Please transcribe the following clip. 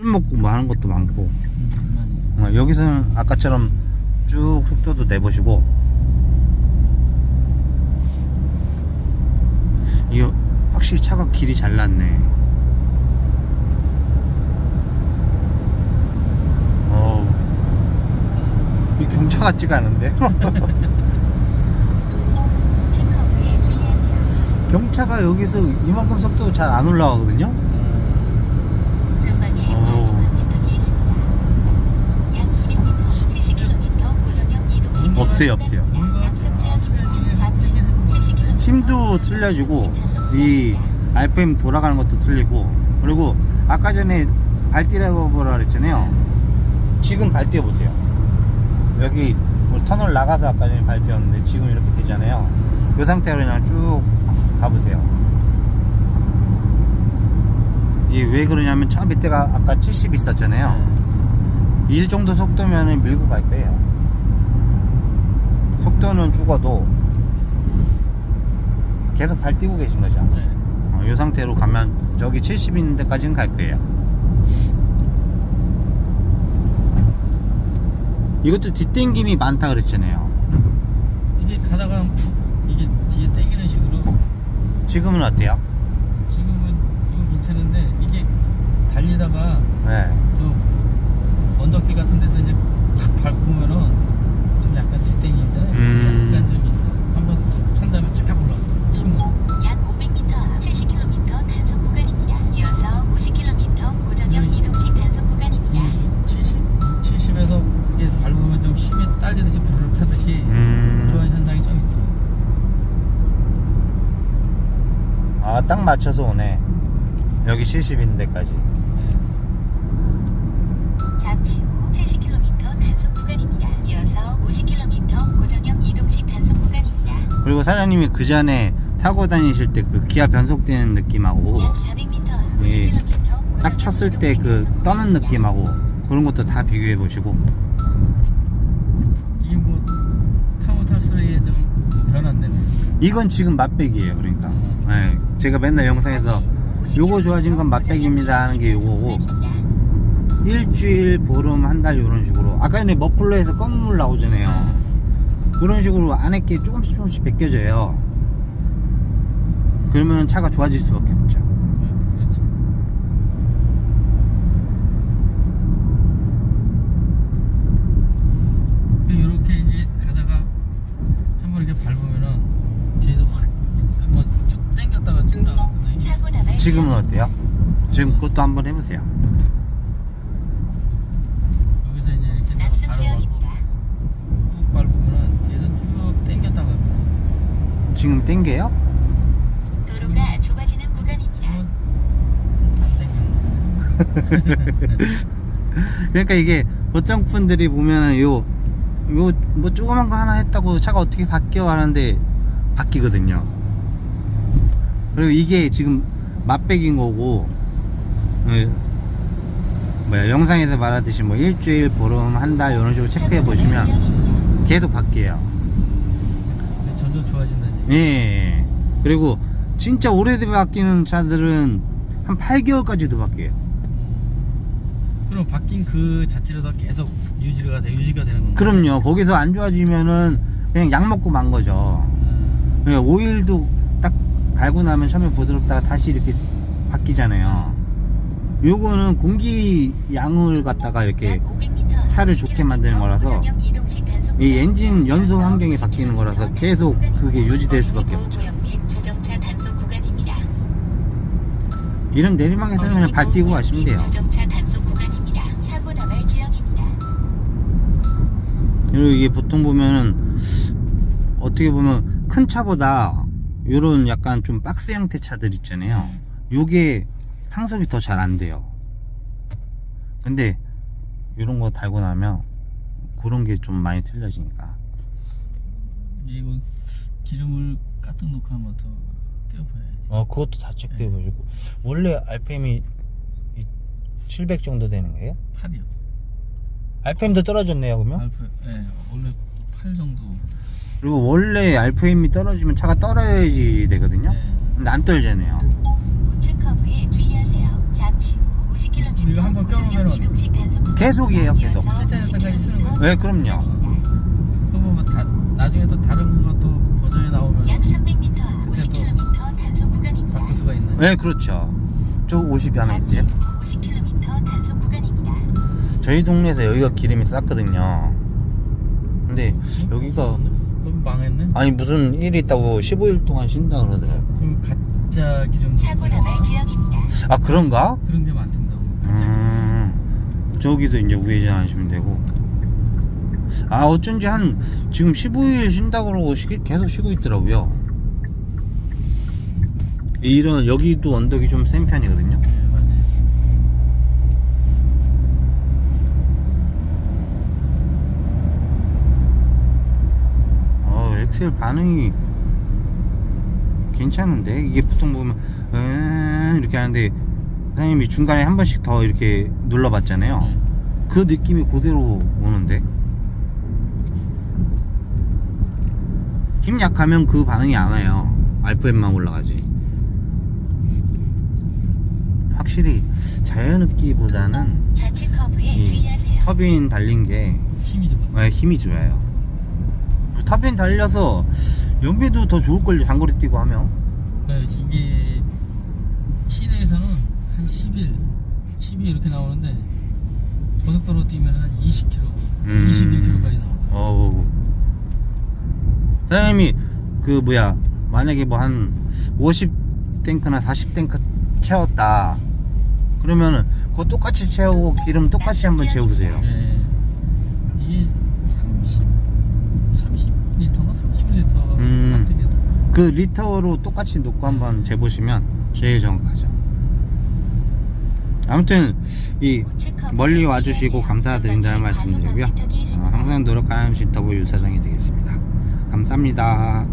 술 먹고 뭐 하는 것도 많고. 음. 어, 여기서는 아까처럼 쭉 속도도 내보시고. 이거 확실히 차가 길이 잘 났네. 이 경차 같지가 않은데? 주의하세요. 경차가 여기서 이만큼 속도 잘 안 올라가거든요 전방에 오. 과속 방지턱이 있습니다. 약 200m, 70km 고정형 이동식 없어요, 없어요. 낙석제한 잠시 후 70km 힘도 틀려지고 이 RPM 돌아가는 것도 틀리고 그리고 아까 전에 발 뛰어보라 그랬잖아요. 지금 발 뛰어 보세요. 여기 뭐 터널 나가서 아까 전에 발 뛰었는데 지금 이렇게 되잖아요. 이 상태로 그냥 쭉 가보세요. 이게 왜 그러냐면 저 밑에가 아까 70 있었잖아요. 이 정도 속도면 밀고 갈 거예요 속도는 죽어도 계속 발 뛰고 계신 거죠 네. 어, 이 상태로 가면 저기 70인 데까지는 갈 거예요. 이것도 뒷땡김이 많다 그랬잖아요. 이게 가다가 푹 이게 뒤에 땡기는 식으로 지금은 어때요? 지금은 이거 괜찮은데 이게 달리다가 네. 또 언덕길 같은 데서 이제 탁 밟으면은 힘이 딸리듯이 부르륵 하듯이 음. 그런 현상이 좀 있더라고요. 아, 딱 맞춰서 오네. 여기 70인 데까지. 네. 잠시 후 70km 단속 구간입니다. 이어서 50km 고정형 이동식 단속 구간입니다. 그리고 사장님이 그 전에 타고 다니실 때 그 기아 변속되는 느낌하고 약 400m, 예, 50km 딱 쳤을 때그 떠는 느낌하고 그런 것도 다 비교해 보시고 이게 뭐 타고 탈수에 좀 변한다며. 이건 지금 맛백이에요. 그러니까. 네, 제가 맨날 영상에서 요거 좋아진 건 맛백입니다 하는 게 요거고 일주일, 보름, 한달 이런 식으로 아까 전에 머플러에서 검물 나오잖아요 그런 식으로 안에 게 조금씩 조금씩 벗겨져요 그러면 차가 좋아질 수밖에 없죠 음, 그렇죠. 이렇게 이제 가다가 한번 이렇게 밟으면은 뒤에서 확 한번 쭉 당겼다가 쭉 나가거든요. 사고 나발 지금은 어때요? 지금 그것도 한번 해보세요 여기서 이제 이렇게 딱 바로 지역입니다. 쭉 밟으면은 뒤에서 쭉 당겼다가 지금 땡겨요? 도로가 좁아지는 구간입니다. 그러니까 이게 보통 분들이 보면은 요, 요, 뭐 조그만 거 하나 했다고 차가 어떻게 바뀌어 하는데 바뀌거든요. 그리고 이게 지금 맛백인 거고, 예, 뭐야, 영상에서 말하듯이 뭐 일주일, 보름, 한 달 이런 식으로 체크해 보시면 계속 바뀌어요. 근데 점점 좋아진다는 예. 예. 그리고 진짜 오래돼 바뀌는 차들은 한 8개월까지도 바뀌어요. 그럼 바뀐 그 자체로도 계속 유지가 돼 유지가 되는 건가요? 그럼요. 거기서 안 좋아지면은 그냥 약 먹고 만 거죠. 음, 그러니까 오일도 딱 갈고 나면 처음에 부드럽다가 다시 이렇게 바뀌잖아요. 요거는 공기 양을 갖다가 이렇게 차를 좋게 만드는 거라서 이 엔진 연소 환경이 바뀌는 거라서 계속 그게 유지될 수밖에 없죠. 이런 내리막에서는 그냥 발 띄고 가시면 돼요. 그리고 이게 보통 보면은 어떻게 보면 큰 차보다 요런 약간 좀 박스 형태 차들 있잖아요. 요게 항속이 더 잘 안 돼요. 근데 이런 거 달고 나면 그런 게 좀 많이 틀려지니까. 이거 기름을 가득 넣고 한번 더 떼어봐야지. 어, 그것도 다 체크해보시고. 원래 RPM이 700 정도 되는 거예요? 8이요. RPM도 떨어졌네요, 그러면? 알파, 예, 원래 8 정도. 그리고 원래 RPM이 떨어지면 차가 떨어야지 되거든요? 네. 근데 안 떨잖아요. 우측 커브에 주의하세요. 잠시 후 50km 이거 한번 껴놓으면은 이동식 단속 계속이에요, 계속. 때까지 쓰는 거예요? 네, 그럼요. 그거 뭐 다, 나중에 또 다른 것도 버전이 나오면 약 300m 앞 그때 또 50km 단속 구간입니다. 바꿀 수가 있나요? 네, 그렇죠. 저 50이 하나 있어요. 50km 단속 구간입니다. 저희 동네에서 여기가 기름이 쌌거든요. 근데 여기가 그럼 망했네? 아니 무슨 일이 있다고 15일 동안 쉰다 그러더라고요. 그럼 가짜 기름 사고 나발 지역입니다. 아 그런가? 그런 게 많던다고 가짜 기름 음, 저기서 이제 우회전하시면 되고. 아 어쩐지 한 지금 15일 쉰다 그러고 쉬, 계속 쉬고 있더라고요. 이런 여기도 언덕이 좀 센 편이거든요. 네맞네 어 엑셀 반응이 괜찮은데 이게 보통 보면 음, 이렇게 하는데 사장님이 중간에 한 번씩 더 이렇게 눌러봤잖아요. 네. 그 느낌이 그대로 오는데 힘 약하면 그 반응이 안 와요 RPM만 올라가지 확실히 자연흡기보다는. 터빈 달린 게 힘이 좀 네, 힘이 좋아요 터빈 달려서 연비도 더 좋을걸요 장거리 뛰고 하면. 네, 이게 시내에서는 한 10일 10일 이렇게 나오는데 고속도로 뛰면 한 20km 음. 21km까지 나와요. 어우. 사장님이 그 뭐야 만약에 뭐 한 50 탱크나 40 탱크 채웠다. 그러면은 그거 똑같이 채우고 기름 똑같이 한번 채우세요. 네. 이게 30 30리터인가 31리터 음. 배터리다 그 리터로 똑같이 놓고 한번 재보시면 제일 정확하죠 아무튼 이 멀리 와주시고. 감사드린다는 말씀드리고요 어. 항상 노력하는 신터보 유사장이 되겠습니다 감사합니다